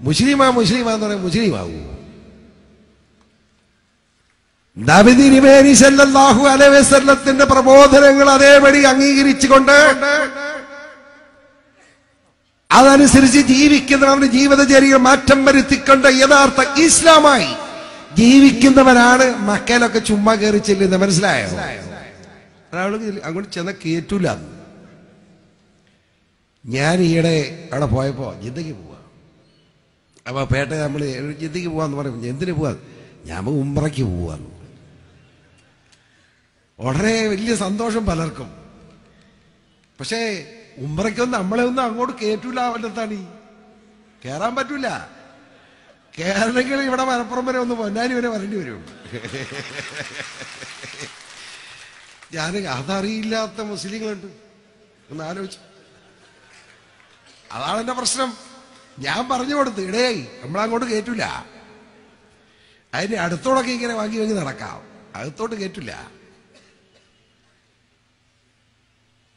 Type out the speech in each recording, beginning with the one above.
മുസ്ലിമാ മുസ്ലിമാ എന്ന് പറയാൻ മുസ്ലിമാവൂ. നബിതിരിമേനി സല്ലല്ലാഹു അലൈഹി വസല്ലത്തിന്റെ പ്രബോധനങ്ങൾ അതേപടി അംഗീകരിച്ചുകൊണ്ട് അതനുസരിച്ച് ജീവിക്കുന്നവരുടെ ജീവിതചര്യ മാറ്റം വരുത്തിക്കൊണ്ട് യഥാർത്ഥ ഇസ്ലാമായി ജീവിക്കുന്നവരാണ് മക്കയിലൊക്കെ ചുമ്മാ കയറി ചെല്ലുന്നത്. മനസ്സിലായോ? അങ്ങോട്ട് ചെന്ന കേറ്റൂല. ഞാൻ ഈയിടെ അവിടെ പോയപ്പോ ജിന്ദഗി പോവാ. അപ്പൊ പേട്ട നമ്മൾ ജിദ്ദിക്ക് പോവാന്ന് പറയും എന്തിനു പോവാ? ഞാൻ ഉമ്രയ്ക്ക് പോവാന്ന്. വളരെ വലിയ സന്തോഷം പലർക്കും. പക്ഷേ ഉമ്രയ്ക്കൊന്നും നമ്മളെ ഒന്നും അങ്ങോട്ട് കേറ്റൂല വല്ലത്താണ് കേറാൻ പറ്റൂല. കയറണമെങ്കിൽ ഇവിടെ മലപ്പുറം വരെ ഒന്ന് പൊന്നാനി വരെ വരേണ്ടി വരും. ഞാൻ അതറിയില്ലാത്ത മുസ്ലിങ്ങളുണ്ട്. ഒന്ന് ആലോചിച്ചു. അതാണ് എന്റെ പ്രശ്നം. ഞാൻ പറഞ്ഞു കൊടുത്തു ഇടേ നമ്മളങ്ങോട്ട് കേറ്റൂല. അതിന്റെ അടുത്തോടൊക്കെ ഇങ്ങനെ വാങ്ങി വാങ്ങി നടക്കാം. അകത്തോട്ട് കേറ്റില്ല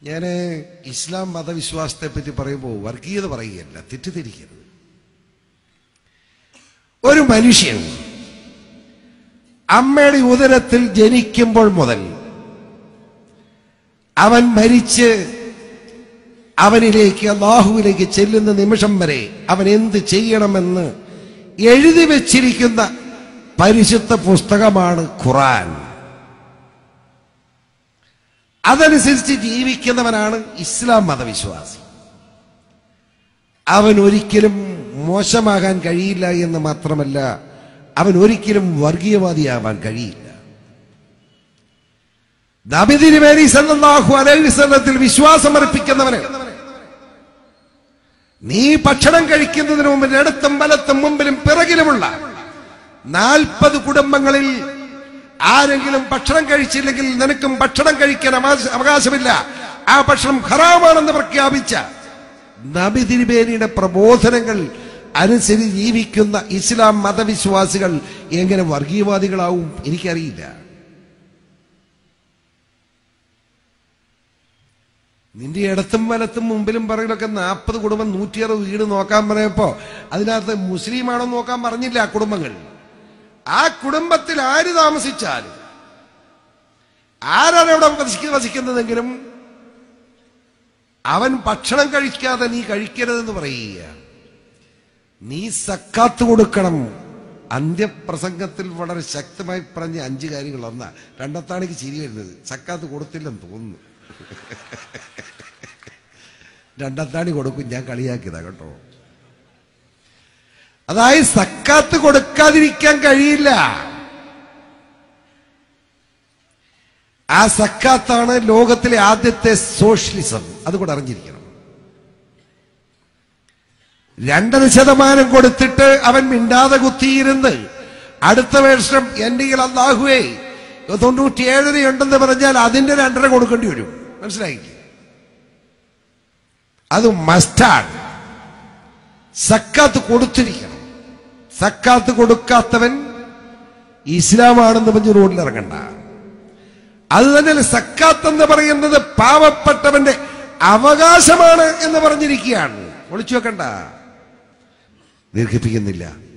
ഞാൻ ഇസ്ലാം മതവിശ്വാസത്തെ പറ്റി പറയുമ്പോൾ വർഗീയത പറയുകയല്ല തെറ്റിദ്ധരിക്കരുത്. ഒരു മനുഷ്യൻ അമ്മയുടെ ഉദരത്തിൽ ജനിക്കുമ്പോൾ മുതൽ അവൻ മരിച്ച് അവനിലേക്ക് അള്ളാഹുവിലേക്ക് ചെല്ലുന്ന നിമിഷം വരെ അവൻ എന്ത് ചെയ്യണമെന്ന് എഴുതി വച്ചിരിക്കുന്ന പരിശുദ്ധ പുസ്തകമാണ് ഖുറാൻ. അതനുസരിച്ച് ജീവിക്കുന്നവനാണ് ഇസ്ലാം മതവിശ്വാസി. അവൻ ഒരിക്കലും മോശമാകാൻ കഴിയില്ല എന്ന് മാത്രമല്ല അവൻ ഒരിക്കലും വർഗീയവാദിയാവാൻ കഴിയില്ല. നബിതിരുമേനി സല്ലല്ലാഹു അലൈഹി വസല്ലത്തിൽ വിശ്വാസം അർപ്പിക്കുന്നവന് നീ ഭക്ഷണം കഴിക്കുന്നതിന് മുമ്പ് ഇടത്തും വലത്തും മുമ്പിലും പിറകിലുമുള്ള നാൽപ്പത് കുടുംബങ്ങളിൽ ആരെങ്കിലും ഭക്ഷണം കഴിച്ചില്ലെങ്കിൽ നിനക്കും ഭക്ഷണം കഴിക്കാൻ അവകാശ- അവകാശമില്ല. ആ ഭക്ഷണം ഹറാമാണെന്ന് പ്രഖ്യാപിച്ച നബി തിരുമേനിയുടെ പ്രബോധനങ്ങൾ അനുസരിച്ച് ജീവിക്കുന്ന ഇസ്ലാം മതവിശ്വാസികൾ എങ്ങനെ വർഗീയവാദികളാവും എനിക്കറിയില്ല. നിന്റെ ഇടത്തും വലത്തും മുമ്പിലും പറയിലൊക്കെ നാൽപ്പത് കുടുംബം നൂറ്റിയറുപത് വീട് നോക്കാൻ പറയപ്പോ അതിനകത്ത് മുസ്ലിമാണോ നോക്കാൻ പറഞ്ഞില്ല ആ കുടുംബങ്ങൾ. ആ കുടുംബത്തിൽ ആര് താമസിച്ചാലും ആരാണ് അവിടെ വസിക്ക- വസിക്കുന്നതെങ്കിലും അവൻ ഭക്ഷണം കഴിക്കാതെ നീ കഴിക്കരുതെന്ന് പറയുക. നീ സക്കാത്ത് കൊടുക്കണം. അന്ത്യപ്രസംഗത്തിൽ വളരെ ശക്തമായി പറഞ്ഞ അഞ്ച് കാര്യങ്ങൾ ഒന്നാ. രണ്ടത്താണിക്ക് ചിരി വരുന്നത്. സക്കാത്ത് കൊടുത്തില്ലെന്ന് തോന്നുന്നു. രണ്ടത്താണി കൊടുക്കും ഞാൻ കളിയാക്കിയതാ കേട്ടോ. അതായത് സക്കാത്ത് കൊടുക്കാതിരിക്കാൻ കഴിയില്ല. ആ സക്കാത്താണ് ലോകത്തിലെ ആദ്യത്തെ സോഷ്യലിസം. അതുകൂടെ അറിഞ്ഞിരിക്കണം. രണ്ടര ശതമാനം കൊടുത്തിട്ട് അവൻ മിണ്ടാതെ കുത്തിയിരുന്ന് അടുത്ത വേഷം കയ്യിൽ അള്ളാഹുവേ തൊണ്ണൂറ്റിയേഴര ഉണ്ടെന്ന് പറഞ്ഞാൽ അതിന്റെ രണ്ടര കൊടുക്കേണ്ടി വരും. മനസ്സിലായില്ലേ? അത് മസ്റ്റാണ്. സക്കാത്ത് കൊടുത്തിരിക്കണം. സക്കാത്ത് കൊടുക്കാത്തവൻ ഇസ്ലാമാണെന്ന് പറഞ്ഞ് റോഡിൽ ഇറങ്ങണ്ട. അത് തന്നെ സക്കാത്ത് എന്ന് പറയുന്നത് പാവപ്പെട്ടവന്റെ അവകാശമാണ് എന്ന് പറഞ്ഞിരിക്കുകയാണ്. ഒളിച്ചു വെക്കണ്ട. ദീർഘിപ്പിക്കുന്നില്ല.